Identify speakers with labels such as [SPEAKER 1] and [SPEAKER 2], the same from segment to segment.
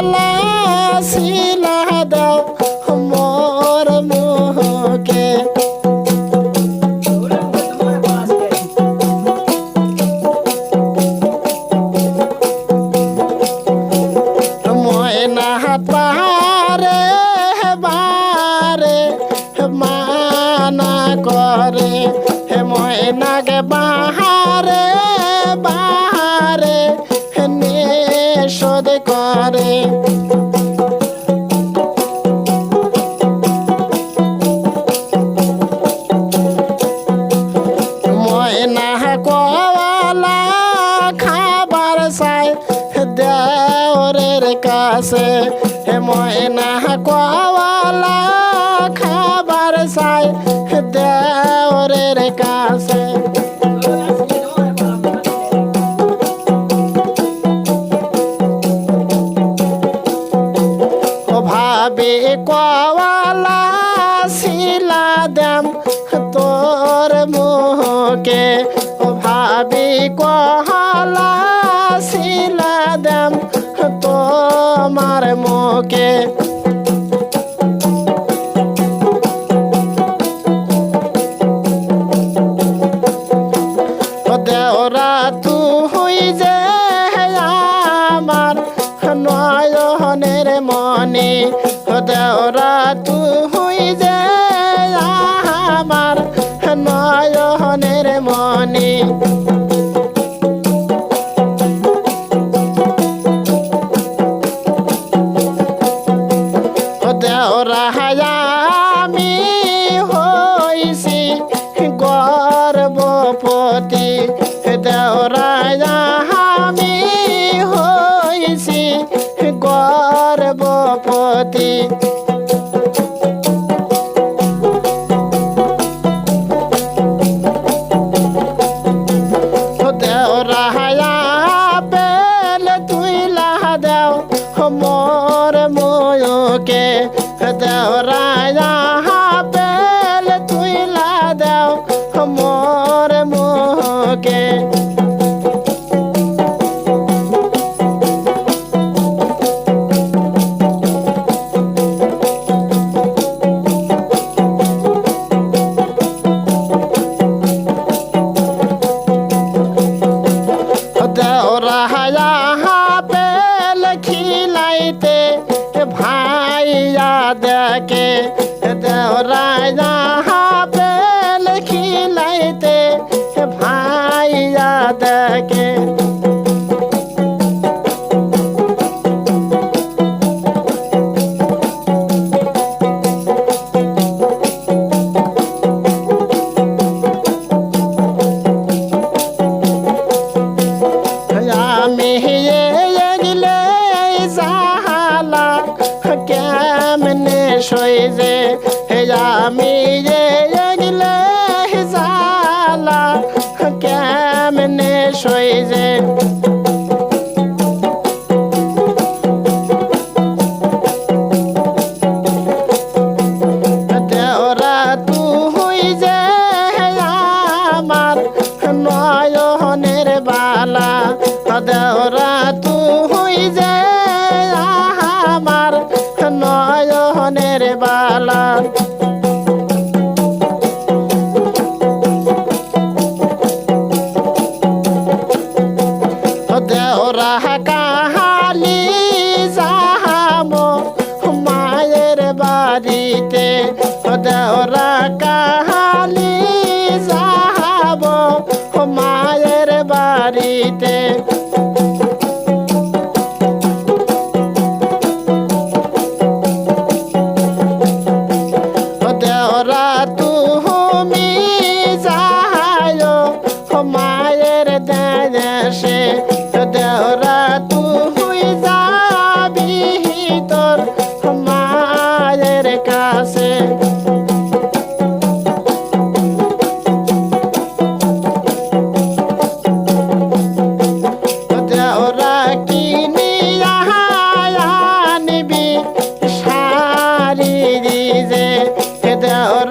[SPEAKER 1] কওয়ালা শিলা দাও মোর মুখে। ময়না মানা করে। হে ময়নাকে বাহারে দেওরের কাছে হে ময়না কওয়ালা খাবার চাই দেওরের কাছে। ভাবি কওয়ালা শিলা দাম তোর ও ভাবি কওয়ালা তোমার মুখে দেওরা আমি হইছি গর্ভপতি দেওরা আমি হইছি গর্ভপতি দেওরা के কেমনে সই যে দেহরা কাহালি যাহাম মায়ের বাড়িতে। দেহরা কাহালি যাহাব মায়ের বাড়িতে।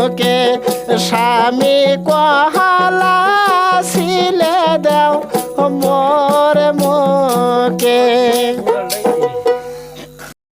[SPEAKER 1] মুখে স্বামী কহালা ছিলে দেও মোর